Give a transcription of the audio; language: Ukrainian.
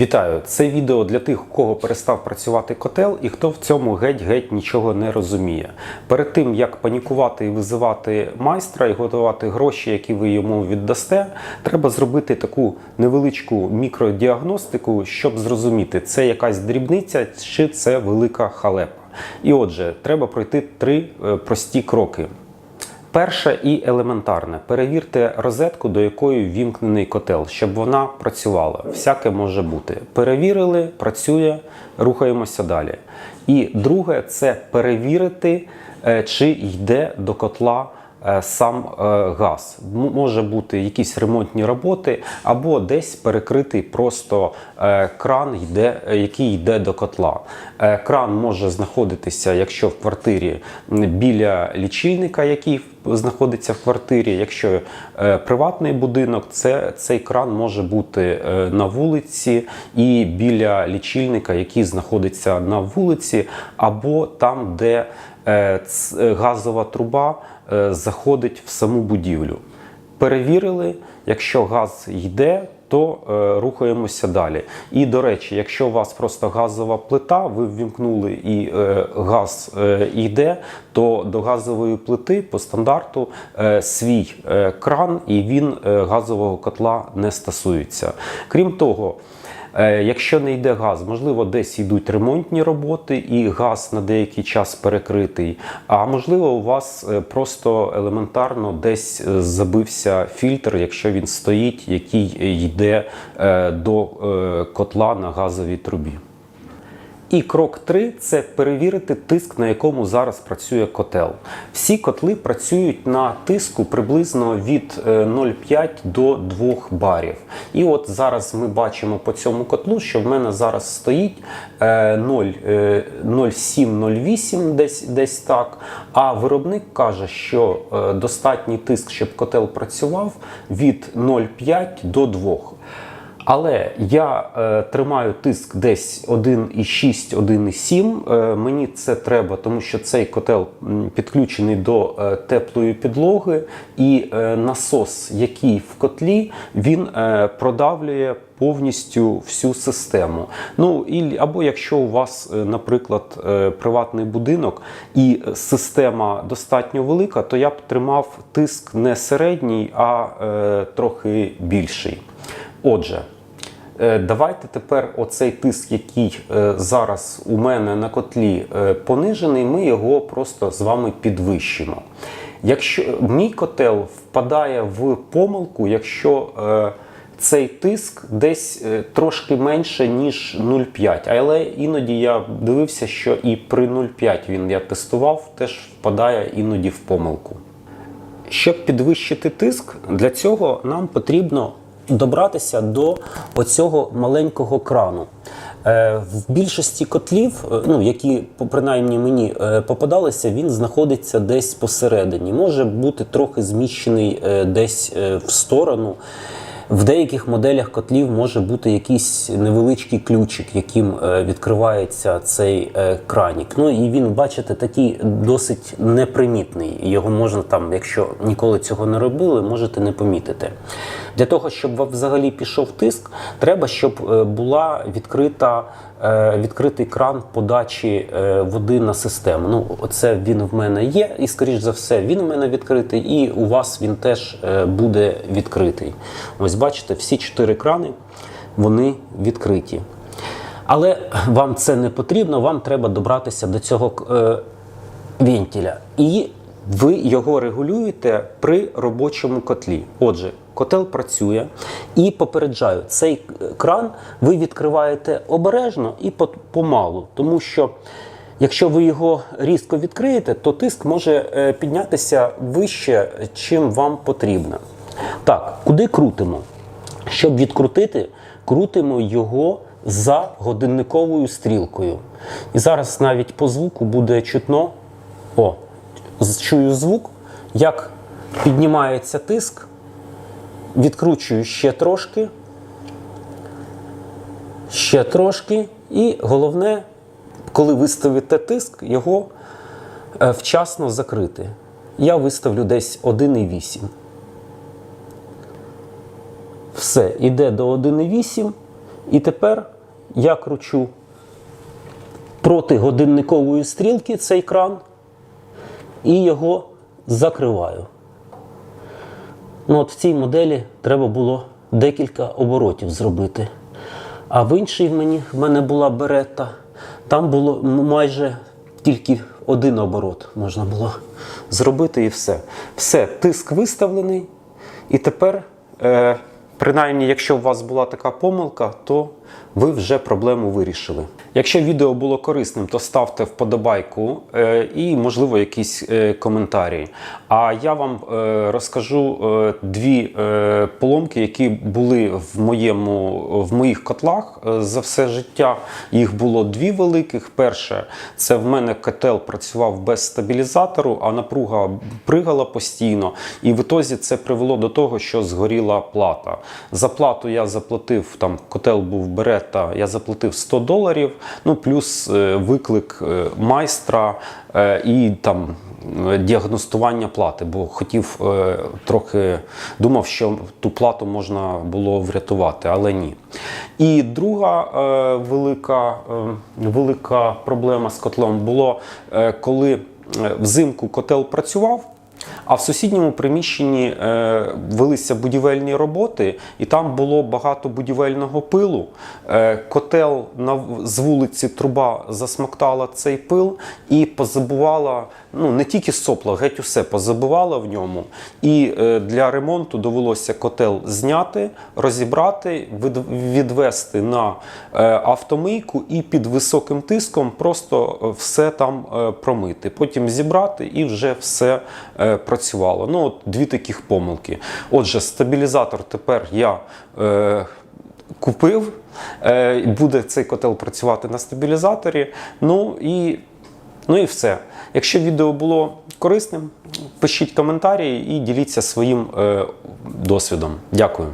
Вітаю! Це відео для тих, у кого перестав працювати котел і хто в цьому геть-геть нічого не розуміє. Перед тим як панікувати і визивати майстра і готувати гроші, які ви йому віддасте, треба зробити таку невеличку мікродіагностику, щоб зрозуміти, це якась дрібниця чи це велика халепа. І отже, треба пройти три е, прості кроки. Перше і елементарне. Перевірте розетку, до якої ввімкнений котел, щоб вона працювала. Всяке може бути. Перевірили, працює, рухаємося далі. І друге це перевірити, е, чи йде до котла. Е, Сам е, газ може бути якісь ремонтні роботи, або десь перекритий просто е, кран, який йде до котла. Кран може знаходитися, якщо в квартирі біля лічильника, який знаходиться в квартирі. Якщо приватний будинок, це цей кран може бути на вулиці і біля лічильника, який знаходиться на вулиці, або там, де газова труба е, заходить в саму будівлю. Перевірили, якщо газ йде, то е, рухаємося далі. І до речі, якщо у вас просто газова плита, ви ввімкнули і е, газ е, йде, то до газової плити по стандарту е, свій е, кран і він е, газового котла не стосується. Крім того, Е, Якщо не йде газ, можливо, десь йдуть ремонтні роботи, і газ на деякий час перекритий. А можливо, у вас е, просто елементарно десь е, забився фільтр, якщо він стоїть, який йде е, до е, котла на газовій трубі. І крок 3 – це перевірити тиск, на якому зараз працює котел. Всі котли працюють на тиску приблизно від е, 0,5 до 2 барів. І от зараз ми бачимо по цьому котлу, що в мене зараз стоїть е, 0, е, 0,7-0,8 десь, десь так. А виробник каже, що е, достатній тиск, щоб котел працював від 0,5 до 2. Але я е, тримаю тиск десь 1,6, 1,7. Е, мені це треба, тому що цей котел підключений до е, теплої підлоги, і е, насос, який в котлі, він е, продавлює повністю всю систему. Ну і або якщо у вас, е, наприклад, е, приватний будинок і система достатньо велика, то я б тримав тиск не середній, а е, трохи більший. Отже, давайте тепер оцей тиск, який е, зараз у мене на котлі е, понижений, ми його просто з вами підвищимо. Якщо мій котел впадає в помилку, якщо е, цей тиск десь е, трошки менше, ніж 0,5. Але іноді я дивився, що і при 0,5 він я тестував, теж впадає іноді в помилку. Щоб підвищити тиск, для цього нам потрібно добратися до оцього маленького крану. Е, В більшості котлів, е, ну які принаймні мені е, попадалися, він знаходиться десь посередині. Може бути трохи зміщений десь в сторону. В деяких моделях котлів може бути якийсь невеличкий ключик, яким е, відкривається цей е, кранік. Ну і він, бачите, такий досить непримітний. Його можна там, якщо ніколи цього не робили, можете не помітити. Для того, щоб взагалі пішов тиск, треба, щоб е, була відкрита. Відкритий кран подачі води на систему. Ну, оце він в мене є, і скоріш за все, він в мене відкритий, і у вас він теж буде відкритий. Ось бачите, всі чотири крани вони відкриті. Але вам це не потрібно, вам треба добратися до цього е, вентиля. І ви його регулюєте при робочому котлі. Отже, котел працює і попереджаю, цей кран ви відкриваєте обережно і помалу, тому що. Якщо ви його різко відкриєте, то тиск може е, піднятися вище, чим вам потрібно. Так, куди крутимо? Щоб відкрутити, крутимо його за годинниковою стрілкою. І зараз навіть по звуку буде чутно. О, чую звук, як піднімається тиск, відкручую ще трошки, ще трошки, і головне, коли виставите тиск, його е, вчасно закрити. Я виставлю десь 1,8. Все, іде до 1,8. І тепер я кручу проти годинникової стрілки цей кран і його закриваю. Ну, от в цій моделі треба було декілька оборотів зробити. А в іншій мені в мене була берета, там було майже тільки один оборот можна було зробити і все. Все, тиск виставлений. І тепер, е, принаймні, якщо у вас була така помилка, то ви вже проблему вирішили. Якщо відео було корисним, то ставте вподобайку е, і, можливо, якісь е, коментарі. А я вам е, розкажу дві поломки, які були в, моєму, в моїх котлах за все життя. Їх було дві великих. Перше, це в мене котел працював без стабілізатору, а напруга пригала постійно. І в ітозі це привело до того, що згоріла плата. За плату я заплатив, там котел був берета, я заплатив 100 доларів, ну плюс е, виклик е, майстра е, і там діагностування плати, бо хотів трохи думав, що ту плату можна було врятувати, але ні. І друга велика, велика проблема з котлом було, коли взимку котел працював. А в сусідньому приміщенні е, велися будівельні роботи, і там було багато будівельного пилу. Е, котел на, з вулиці труба засмоктала цей пил і позабувала ну, не тільки сопла, геть усе позабивала в ньому. І е, для ремонту довелося котел зняти, розібрати, від, відвести на е, автомийку і під високим тиском просто е, все там е, промити. Потім зібрати і вже все е, працювало. Ну, от дві таких помилки. Отже, стабілізатор тепер я. Е, Купив, е, буде цей котел працювати на стабілізаторі. Ну і, ну і все. Якщо відео було корисним, пишіть коментарі і діліться своїм е, досвідом. Дякую.